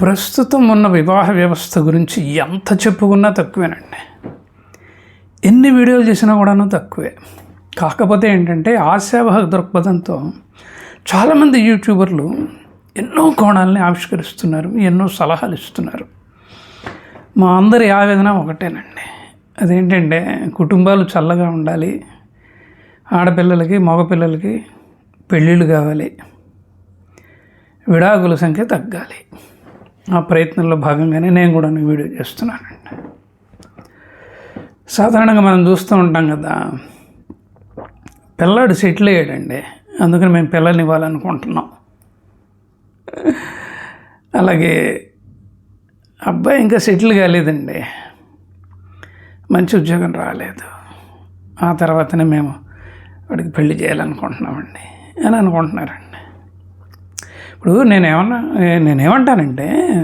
ప్రస్తుతం ఉన్న వివాహ వ్యవస్థ గురించి ఎంత చెప్పుకున్నా తక్కువేనండి. ఎన్ని వీడియోలు చేసినా కూడాను తక్కువే. కాకపోతే ఏంటంటే ఆశావహ దృక్పథంతో చాలామంది యూట్యూబర్లు ఎన్నో కోణాలని ఆవిష్కరిస్తున్నారు ఎన్నో సలహాలు ఇస్తున్నారు. మా అందరి ఆవేదన ఒకటేనండి. అదేంటంటే కుటుంబాలు చల్లగా ఉండాలి ఆడపిల్లలకి మగపిల్లలకి పెళ్ళిళ్ళు కావాలి. విడాకుల సంఖ్య తగ్గాలి. ఆ ప్రయత్నంలో భాగంగానే నేను కూడా వీడియో చేస్తున్నానండి సాధారణంగా మనం చూస్తూ ఉంటాం కదా పిల్లాడు సెటిల్ అయ్యాడండి. అందుకని మేము పిల్లల్ని ఇవ్వాలనుకుంటున్నాం. అలాగే అబ్బాయి ఇంకా సెటిల్ కాలేదండి. మంచి ఉద్యోగం రాలేదు. ఆ తర్వాతనే మేము వాడికి పెళ్ళి చేయాలనుకుంటున్నామండి అని అనుకుంటున్నారండి. ఇప్పుడు నేనేమన్నా నేనేమంటానంటే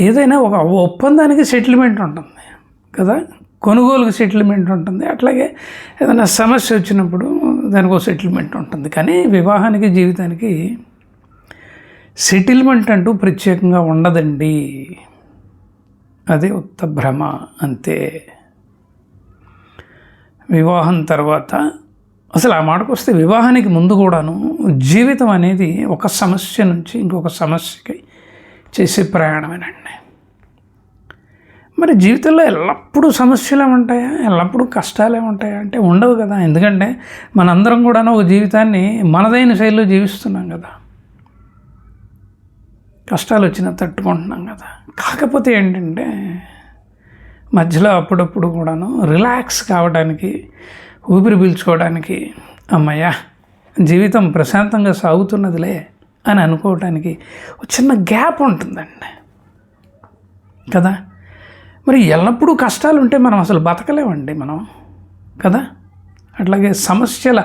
ఏదైనా ఒక ఒప్పందానికి సెటిల్మెంట్ ఉంటుంది కదా? కొనుగోలుకు సెటిల్మెంట్ ఉంటుంది. అట్లాగే ఏదైనా సమస్య వచ్చినప్పుడు దానికి ఒక సెటిల్మెంట్ ఉంటుంది. కానీ వివాహానికి జీవితానికి సెటిల్మెంట్ అంటూ ప్రత్యేకంగా ఉండదండి. అది ఉత్త భ్రమ అంతే. వివాహం తర్వాత అసలు ఆ మాటకు వస్తే వివాహానికి ముందు కూడాను జీవితం అనేది ఒక సమస్య నుంచి ఇంకొక సమస్యకి చేసే ప్రయాణమేనండి. మరి జీవితంలో ఎల్లప్పుడూ సమస్యలే ఉంటాయా ఎల్లప్పుడూ కష్టాలే ఉంటాయా అంటే ఉండవు కదా. ఎందుకంటే మనందరం కూడాను ఒక జీవితాన్ని మనదైన శైలిలో జీవిస్తున్నాం కదా. కష్టాలు వచ్చినా తట్టుకుంటున్నాం కదా. కాకపోతే ఏంటంటే మధ్యలో అప్పుడప్పుడు కూడాను రిలాక్స్ కావడానికి ఊపిరి పీల్చుకోవడానికి అమ్మయ్యా జీవితం ప్రశాంతంగా సాగుతున్నదిలే అని అనుకోవటానికి ఒక చిన్న గ్యాప్ ఉంటుందండి. కదా? మరి ఎల్లప్పుడూ కష్టాలు ఉంటే మనం అసలు బతకలేమండి మనం. కదా? అట్లాగే సమస్యల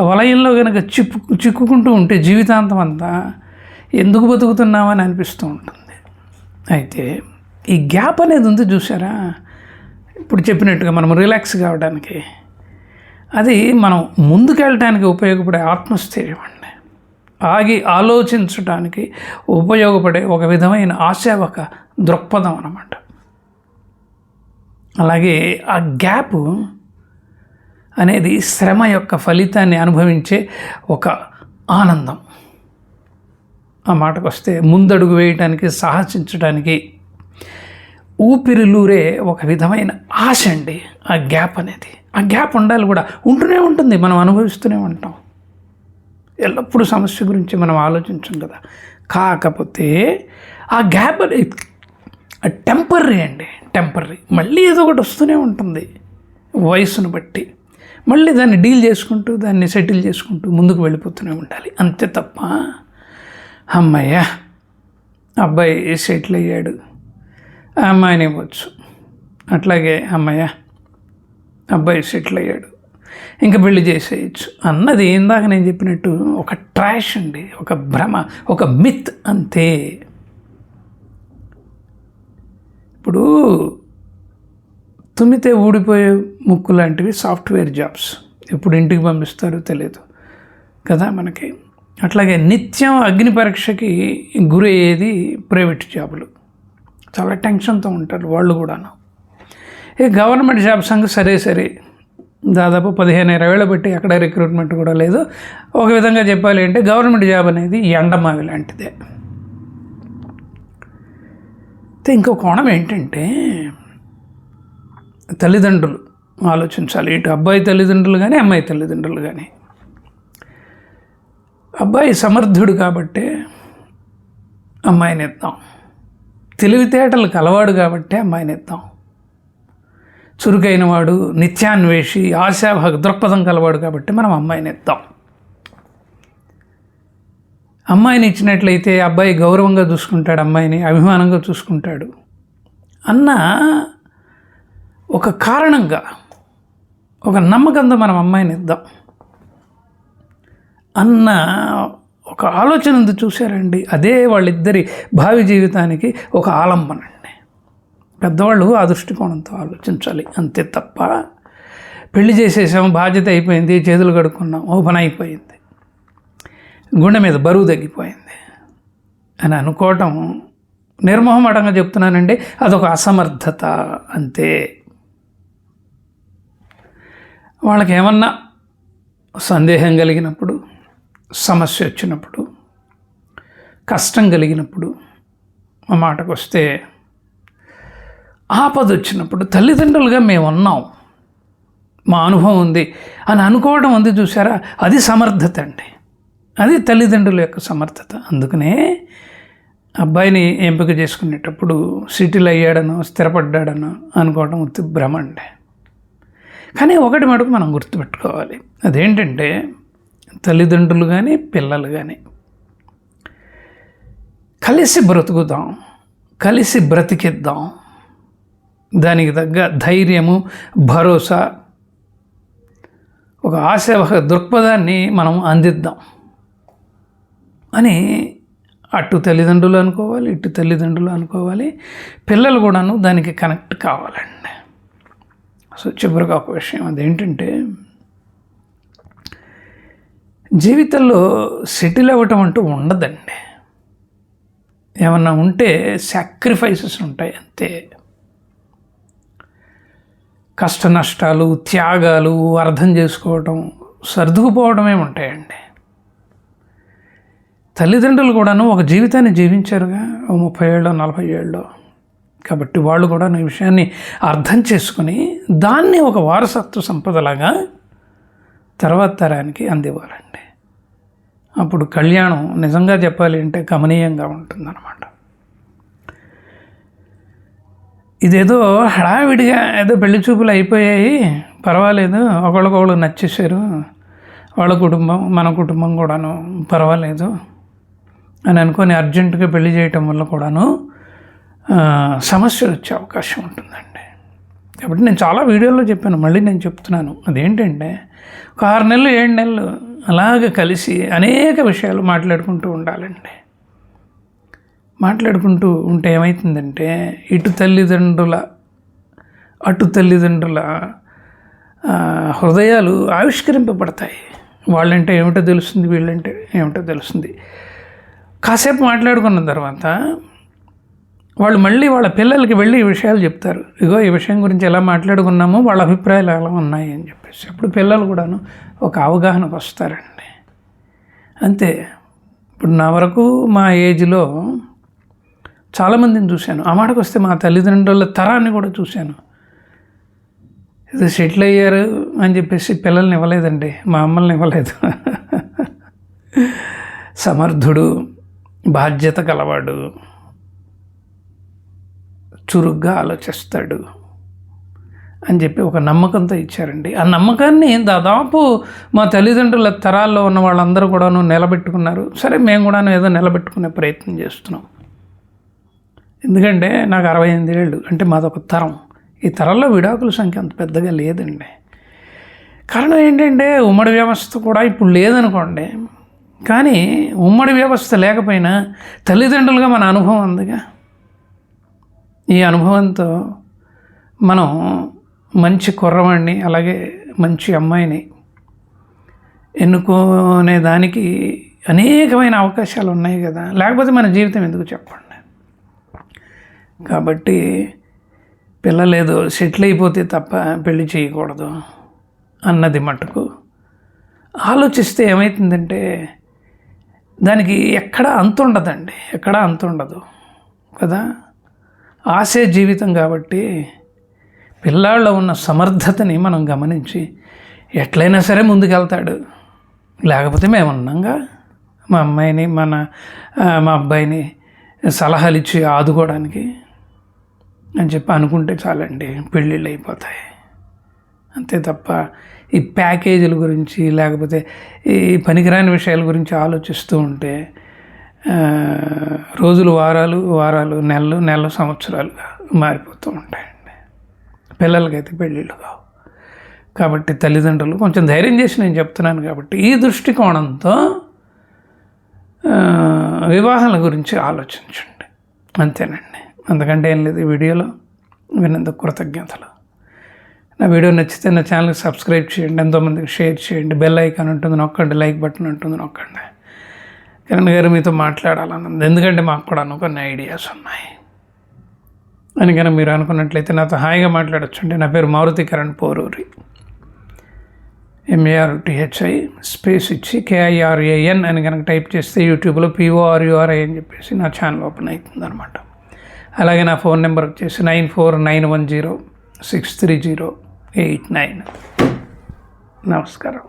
వలయంలో కనుక చిక్కు చిక్కుకుంటూ ఉంటే జీవితాంతం అంతా ఎందుకు బతుకుతున్నామని అనిపిస్తూ ఉంటుంది. అయితే ఈ గ్యాప్ అనేది ఉంది చూసారా ఇప్పుడు చెప్పినట్టుగా మనం రిలాక్స్ కావడానికి అది మనం ముందుకెళ్ళటానికి ఉపయోగపడే ఆత్మస్థైర్యం అండి. ఆగి ఆలోచించడానికి ఉపయోగపడే ఒక విధమైన ఆశావక దృక్పథం అన్నమాట. అలాగే ఆ గ్యాప్ అనేది శ్రమ యొక్క ఫలితాన్ని అనుభవించే ఒక ఆనందం. ఆ మాటకు వస్తే ముందడుగు వేయటానికి సాహసించడానికి ఊపిరిలూరే ఒక విధమైన ఆశ అండి ఆ గ్యాప్ అనేది. ఆ గ్యాప్ ఉండాలి కూడా. ఉంటూనే ఉంటుంది. మనం అనుభవిస్తూనే ఉంటాం. ఎల్లప్పుడూ సమస్య గురించి మనం ఆలోచించం కదా. కాకపోతే ఆ గ్యాప్ టెంపరీ అండి. టెంపరీ. మళ్ళీ ఏదో ఒకటి వస్తూనే ఉంటుంది. వయసును బట్టి. మళ్ళీ దాన్ని డీల్ చేసుకుంటూ దాన్ని సెటిల్ చేసుకుంటూ ముందుకు వెళ్ళిపోతూనే ఉండాలి. అంతే తప్ప అమ్మయ్య అబ్బాయి సెటిల్ అయ్యాడు. ఆ అమ్మాయిని ఇవ్వచ్చు. అట్లాగే అమ్మయ్య అబ్బాయి సెటిల్ అయ్యాడు. ఇంకా పెళ్ళి చేసేయచ్చు. అన్నది ఇందాక నేను చెప్పినట్టు ఒక ట్రాష్ అండి ఒక భ్రమ ఒక మిత్ అంతే. ఇప్పుడు తుమ్మితే ఊడిపోయే ముక్కు లాంటివి సాఫ్ట్వేర్ జాబ్స్ ఎప్పుడు ఇంటికి పంపిస్తారో తెలియదు కదా మనకి. అట్లాగే నిత్యం అగ్ని పరీక్షకి గురయ్యేది ప్రైవేట్ జాబులు చాలా టెన్షన్తో ఉంటారు వాళ్ళు కూడాను. ఈ గవర్నమెంట్ జాబ్ సంఘ సరే సరే. దాదాపు పదిహేను ఇరవై ఏళ్ళు పెట్టి ఎక్కడ రిక్రూట్మెంట్ కూడా లేదు. ఒక విధంగా చెప్పాలి అంటే గవర్నమెంట్ జాబ్ అనేది ఎండమావి లాంటిదే. ఇంకో కోణం ఏంటంటే తల్లిదండ్రులు ఆలోచించాలి. ఇటు అబ్బాయి తల్లిదండ్రులు కానీ అమ్మాయి తల్లిదండ్రులు కానీ అబ్బాయి సమర్థుడు కాబట్టి అమ్మాయిని ఇద్దాం తెలివితేటలకు అలవాడు కాబట్టి అమ్మాయిని ఇద్దాం చురుకైన వాడు నిత్యాన్వేషి ఆశాభ దృక్పథం కలవాడు కాబట్టి మనం అమ్మాయిని ఇద్దాం అమ్మాయిని ఇచ్చినట్లయితే అబ్బాయి గౌరవంగా చూసుకుంటాడు అమ్మాయిని అభిమానంగా చూసుకుంటాడు అన్న ఒక కారణంగా ఒక నమ్మకంతో మనం అమ్మాయిని ఇద్దాం అన్న ఒక ఆలోచన చూశారండి. అదే వాళ్ళిద్దరి భావి జీవితానికి ఒక ఆలంబన. పెద్దవాళ్ళు ఆ దృష్టికోణంతో ఆలోచించాలి. అంతే తప్ప పెళ్ళి చేసేసాం బాధ్యత అయిపోయింది చేతులు కడుక్కున్నాం ఓ పని అయిపోయింది. గుండె మీద బరువు తగ్గిపోయింది అని అనుకోవటం నిర్మోహమాటంగా చెప్తున్నానండి. అదొక అసమర్థత అంతే. వాళ్ళకి ఏమన్నా సందేహం కలిగినప్పుడు సమస్య వచ్చినప్పుడు కష్టం కలిగినప్పుడు మా మాటకు వస్తే ఆపద వచ్చినప్పుడు తల్లిదండ్రులుగా మేము ఉన్నాం మా అనుభవం ఉంది. అని అనుకోవడం ఉంది చూసారా అది సమర్థత అండి. అది తల్లిదండ్రుల యొక్క సమర్థత. అందుకనే అబ్బాయిని ఎంపిక చేసుకునేటప్పుడు సిటీలు అయ్యాడనో స్థిరపడ్డాడనో అనుకోవడం ఉత్తి భ్రమ అండి. కానీ ఒకటి మటుకు మనం గుర్తుపెట్టుకోవాలి. అదేంటంటే తల్లిదండ్రులు కానీ పిల్లలు కానీ కలిసి బ్రతుకుదాం. కలిసి బ్రతికిద్దాం. దానికి తగ్గ ధైర్యము భరోసా ఒక ఆశ ఒక దృక్పథాన్ని మనం అందిద్దాం. అని అటు తల్లిదండ్రులు అనుకోవాలి ఇటు తల్లిదండ్రులు అనుకోవాలి పిల్లలు కూడాను దానికి కనెక్ట్ కావాలండి. సో చివరిగా ఒక విషయం అదేంటంటే జీవితంలో సెటిల్ అవ్వటం అంటూ ఉండదండి. ఏమన్నా ఉంటే సాక్రిఫైసెస్ ఉంటాయి అంతే. కష్ట నష్టాలు త్యాగాలు అర్థం చేసుకోవటం సర్దుకుపోవడమే ఉంటాయండి. తల్లిదండ్రులు కూడాను ఒక జీవితాన్ని జీవించారుగా ఓ ముప్పై ఏళ్ళు నలభై ఏళ్ళు. కాబట్టి వాళ్ళు కూడా ఈ విషయాన్ని అర్థం చేసుకుని దాన్ని ఒక వారసత్వ సంపదలాగా తర్వాత తరానికి అందివ్వాలండి. అప్పుడు కళ్యాణం నిజంగా చెప్పాలి అంటే గమనీయంగా ఉంటుందన్నమాట. ఇదేదో హడావిడిగా ఏదో పెళ్ళి చూపులు అయిపోయాయి. పర్వాలేదు. ఒకళ్ళకొకళ్ళు నచ్చేసారు వాళ్ళ కుటుంబం మన కుటుంబం కూడాను పర్వాలేదు అని అనుకొని అర్జెంటుగా పెళ్ళి చేయటం వల్ల కూడాను సమస్యలు వచ్చే అవకాశం ఉంటుందండి. కాబట్టి నేను చాలా వీడియోల్లో చెప్పాను. మళ్ళీ నేను చెప్తున్నాను. అదేంటంటే ఒక ఆరు నెలలు ఏడు నెలలు అలాగ కలిసి అనేక విషయాలు మాట్లాడుకుంటూ ఉండాలండి. మాట్లాడుకుంటూ ఉంటే ఏమవుతుందంటే ఇటు తల్లిదండ్రుల అటు తల్లిదండ్రుల హృదయాలు ఆవిష్కరింపబడతాయి. వాళ్ళంటే ఏమిటో తెలుస్తుంది వీళ్ళంటే ఏమిటో తెలుస్తుంది. కాసేపు మాట్లాడుకున్న తర్వాత వాళ్ళు మళ్ళీ వాళ్ళ పిల్లలకి వెళ్ళి ఈ విషయాలు చెప్తారు. ఇగో ఈ విషయం గురించి ఎలా మాట్లాడుకున్నామో వాళ్ళ అభిప్రాయాలు ఎలా ఉన్నాయి అని చెప్పేసి. అప్పుడు పిల్లలు కూడాను ఒక అవగాహనకు వస్తారండి. అంతే. ఇప్పుడు నా వరకు మా ఏజ్లో చాలామందిని చూశాను. ఆ మాటకు వస్తే మా తల్లిదండ్రుల తరాన్ని కూడా చూశాను. ఇది సెటిల్ అయ్యారు అని చెప్పేసి పిల్లల్ని ఇవ్వలేదండి. మా అమ్మల్ని ఇవ్వలేదు. సమర్థుడు బాధ్యత గలవాడు చురుగ్గా ఆలోచిస్తాడు అని చెప్పి ఒక నమ్మకంతో ఇచ్చారండి. ఆ నమ్మకాన్ని దాదాపు మా తల్లిదండ్రుల తరాల్లో ఉన్న వాళ్ళందరూ కూడాను నిలబెట్టుకున్నారు. సరే మేము కూడాను ఏదో నిలబెట్టుకునే ప్రయత్నం చేస్తున్నాం. ఎందుకంటే నాకు అరవై ఎనిమిది ఏళ్ళు. అంటే మాదొక తరం. ఈ తరంలో విడాకుల సంఖ్య అంత పెద్దగా లేదండి. కారణం ఏంటంటే ఉమ్మడి వ్యవస్థ కూడా ఇప్పుడు లేదనుకోండి. కానీ ఉమ్మడి వ్యవస్థ లేకపోయినా తల్లిదండ్రులుగా మన అనుభవం ఉందిగా. ఈ అనుభవంతో మనం మంచి కుర్రవాడిని అలాగే మంచి అమ్మాయిని ఎన్నుకునే దానికి అనేకమైన అవకాశాలు ఉన్నాయి కదా. లేకపోతే మన జీవితం ఎందుకు చెప్పండి? కాబట్టి పిల్లలేదో సెటిల్ అయిపోతే తప్ప పెళ్ళి చేయకూడదు అన్నది మటుకు. ఆలోచిస్తే ఏమవుతుందంటే దానికి ఎక్కడా అంతుండదండి ఎక్కడ అంతుండదు కదా? ఆశే జీవితం కాబట్టి పిల్లాళ్ళలో ఉన్న సమర్థతని మనం గమనించి ఎట్లయినా సరే ముందుకెళ్తాడు. లేకపోతే మేము ఉన్నాంగా మా అమ్మాయిని మన మా అబ్బాయిని సలహాలు ఇచ్చి ఆదుకోవడానికి అని చెప్పి అనుకుంటే చాలండి పెళ్ళిళ్ళు అయిపోతాయి. అంతే తప్ప ఈ ప్యాకేజీల గురించి లేకపోతే ఈ పనికిరాని విషయాల గురించి ఆలోచిస్తూ ఉంటే రోజులు వారాలు వారాలు నెలలు నెల సంవత్సరాలుగా మారిపోతూ ఉంటాయండి. పిల్లలకైతే పెళ్ళిళ్ళు కావు. కాబట్టి తల్లిదండ్రులు కొంచెం ధైర్యం చేసి నేను చెప్తున్నాను కాబట్టి ఈ దృష్టికోణంతో వివాహాల గురించి ఆలోచించండి. అంతేనండి. అందుకంటే ఏం లేదు ఈ వీడియోలో విన్నందుకు కృతజ్ఞతలు. నా వీడియో నచ్చితే నా ఛానల్కి సబ్స్క్రైబ్ చేయండి ఎంతోమందికి షేర్ చేయండి బెల్ ఐకాన్ ఉంటుంది నొక్కండి లైక్ బటన్ ఉంటుంది నొక్కండి. కిరణ్ గారు మీతో మాట్లాడాలని ఉంది ఎందుకంటే మాకు కూడా అనుకున్న ఐడియాస్ ఉన్నాయి. అని మీరు అనుకున్నట్లయితే నాతో హాయిగా మాట్లాడొచ్చండి. నా పేరు Maruti Kiran Poruri. M A R T H I space ఇచ్చి K I R A N అని కనుక టైప్ చేస్తే యూట్యూబ్లో పిఓఆర్యుఆర్ఐ అని చెప్పేసి నా ఛానల్ ఓపెన్ అవుతుంది అనమాట అలాగే నా ఫోన్ నెంబర్ వచ్చేసి nine four nine one zero six three zero eight nine. నమస్కారం.